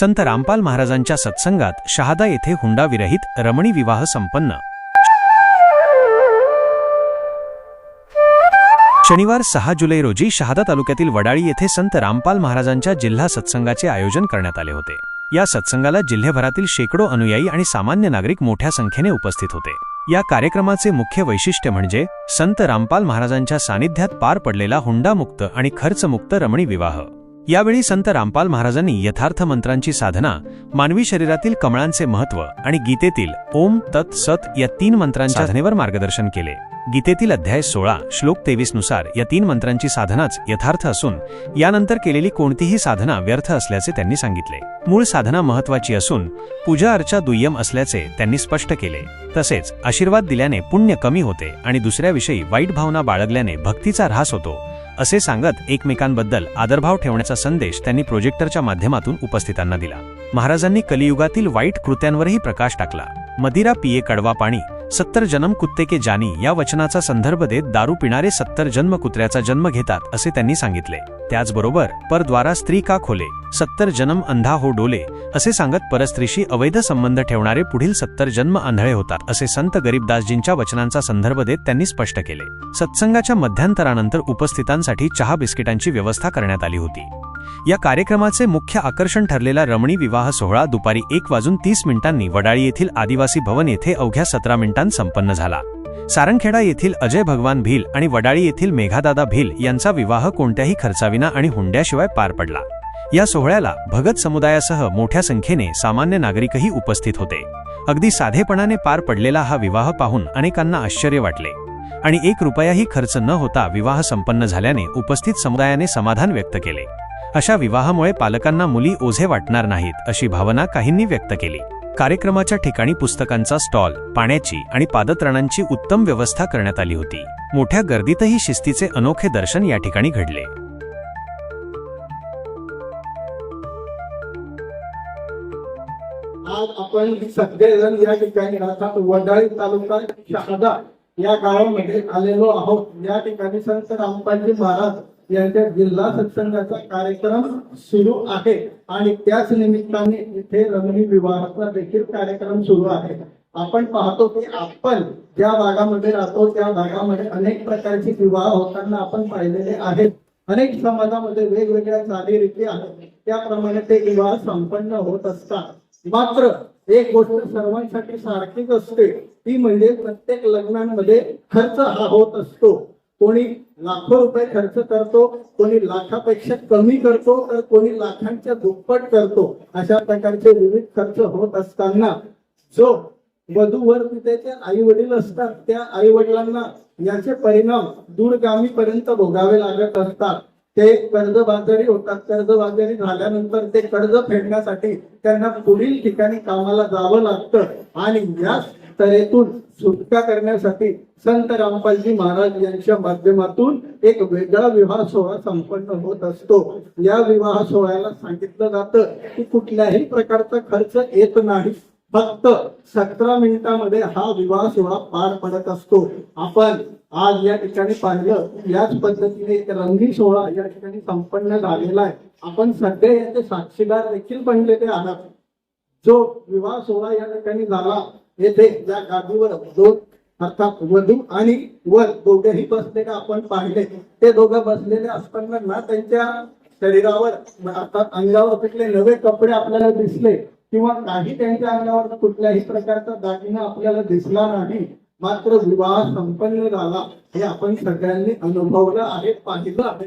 संत रामपाल महाराजांच्या सत्संगात शहादा येथे हुंडाविरहित रमणी विवाह संपन्न. शनिवार सहा जुलै रोजी शहादा तालुक्यातील वडाळी येथे संत रामपाल महाराजांच्या जिल्हा सत्संगाचे आयोजन करण्यात आले होते. या सत्संगाला जिल्ह्याभरातील शेकडो अनुयायी आणि सामान्य नागरिक मोठ्या संख्येने उपस्थित होते. या कार्यक्रमाचे मुख्य वैशिष्ट्य म्हणजे संत रामपाल महाराजांच्या सानिध्यात पार पडलेला हुंडामुक्त आणि खर्चमुक्त रमणी विवाह. यावेळी संत रामपाल महाराजांनी यथार्थ मंत्रांची साधना मानवी शरीरातील कमळांचे महत्त्व आणि गीतेतील ओम तत् सत या तीन मंत्रांच्या साधनेवर मार्गदर्शन केले. गीतेतील अध्याय सोळा श्लोक तेवीसनुसार या तीन मंत्रांची साधनाच यथार्थ असून यानंतर केलेली कोणतीही साधना व्यर्थ असल्याचे त्यांनी सांगितले. मूळ साधना महत्वाची असून पूजा अर्चा दुय्यम असल्याचे त्यांनी स्पष्ट केले. तसेच आशीर्वाद दिल्याने पुण्य कमी होते आणि दुसऱ्याविषयी वाईट भावना बाळगल्याने भक्तीचा ऱ्हास होतो. असे सांगत एकमेकांबद्दल आदरभाव ठेवण्याचा संदेश त्यांनी प्रोजेक्टरच्या माध्यमातून उपस्थितांना दिला. महाराजांनी कलियुगातील वाईट कृत्यांवरही प्रकाश टाकला. मदिरा पिये कडवा पाणी सत्तर जन्म कुत्ते के जानी या वचनाचा संदर्भ देत दारू पिणारे सत्तर जन्म कुत्र्याचा जन्म घेतात असे त्यांनी सांगितले. त्याचबरोबर परद्वारा स्त्री का खोले? सत्तर जन्म अंधा हो डोले असे सांगत परस्त्रीशी अवैध संबंध ठेवणारे पुढील सत्तर जन्म आंधळे होतात असे संत गरीबदासजींच्या वचनांचा संदर्भ देत त्यांनी स्पष्ट केले. सत्संगाच्या मध्यांतरानंतर उपस्थितांसाठी चहा बिस्किटांची व्यवस्था करण्यात आली होती. या कार्यक्रमाचे मुख्य आकर्षण ठरलेला रमणी विवाह सोहळा दुपारी एक वाजून तीस मिनिटांनी वडाळी येथील आदिवासी भवन येथे अवघ्या सतरा मिनिटांत संपन्न झाला. सारंगखेडा येथील अजय भगवान भील आणि वडाळी येथील मेघादादा भील यांचा विवाह कोणत्याही खर्चाविना आणि हुंड्याशिवाय पार पडला. या सोहळ्याला भगत समुदायासह मोठ्या संख्येने सामान्य नागरिकही उपस्थित होते. अगदी साधेपणाने पार पडलेला हा विवाह पाहून अनेकांना आश्चर्य वाटले. आणि एक रुपयाही खर्च न होता विवाह संपन्न झाल्याने उपस्थित समुदायाने समाधान व्यक्त केले. अशा विवाहामुळे पालकांना मुली ओझे वाटणार नाहीत अशी भावना काहींनी व्यक्त केली. कार्यक्रमाच्या ठिकाणी पुस्तकांचा स्टॉल पाण्याची आणि पादत्राणांची उत्तम व्यवस्था करण्यात आली होती. मोठ्या गर्दीतही शिस्तीचे अनोखे दर्शन या ठिकाणी घडले. आज आपण सगळेजण या ठिकाणी अर्थात वडाळी तालुका शहादा या गावामध्ये आलेलो आहोत. या ठिकाणी संत रामपालजी महाराज यांच्या जिल्हा सत्संगाचा कार्यक्रम सुरू आहे. आणि त्याच निमित्ताने इथे रमणी विवाहाचा देखील कार्यक्रम सुरू आहे. आपण पाहतो की आपण ज्या भागामध्ये राहतो त्या भागामध्ये अनेक प्रकारचे विवाह होताना आपण पाहिलेले आहेत. अनेक समाजामध्ये वेगवेगळ्या चालीरीती आहेत. त्याप्रमाणे ते विवाह संपन्न होत असतात. मात्र एक गोष्ट सर्वांसाठी सारखीच असते. ती म्हणजे प्रत्येक लग्नांमध्ये खर्च हा होत असतो. कोणी लाखो रुपये खर्च करतो कोणी लाखापेक्षा कमी करतो तर कोणी लाखांच्या दुप्पट करतो. अशा प्रकारचे विविध खर्च होत असताना जो वधूवर तिथे आई वडील असतात त्या आई वडिलांना याचे परिणाम दूरगामी पर्यंत भोगावे लागत असतात. ते कर्जबाजारी होतात. कर्जबाजारी झाल्यानंतर ते कर्ज फेडण्यासाठी त्यांना पुढील ठिकाणी कामाला जावं लागतं. आणि याच तऱ्हेतून सुटका करण्यासाठी संत रामपालजी महाराज यांच्या माध्यमातून एक वेगळा विवाह सोहळा संपन्न होत असतो. या विवाह सोहळ्याला सांगितलं जातं की कुठल्याही प्रकारचा खर्च येत नाही. फक्त सतरा मिनिटामध्ये हा विवाह सोहळा पार पडत असतो. आपण आज या ठिकाणी पाहिलं याच पद्धतीने एक रंगी सोहळा या ठिकाणी संपन्न झालेला आहे. आपण सगळे याचे साक्षीदार देखील बनलेले आहात. जो विवाह सोहळा या ठिकाणी झाला येथे या गादीवर दोन अर्थात वधू आणि वर दोघेही बसलेले आपण पाहिले. ते दोघं बसलेले असताना ना त्यांच्या शरीरावर अर्थात अंगावर कुठले नवे कपडे आपल्याला दिसले किंवा काही त्यांच्या अंगावर कुठल्याही प्रकारचा दागिना आपल्याला दिसला नाही. मात्र विवाह संपन्न झाला हे आपण सगळ्यांनी अनुभवलं आहे पाहिलं आहे.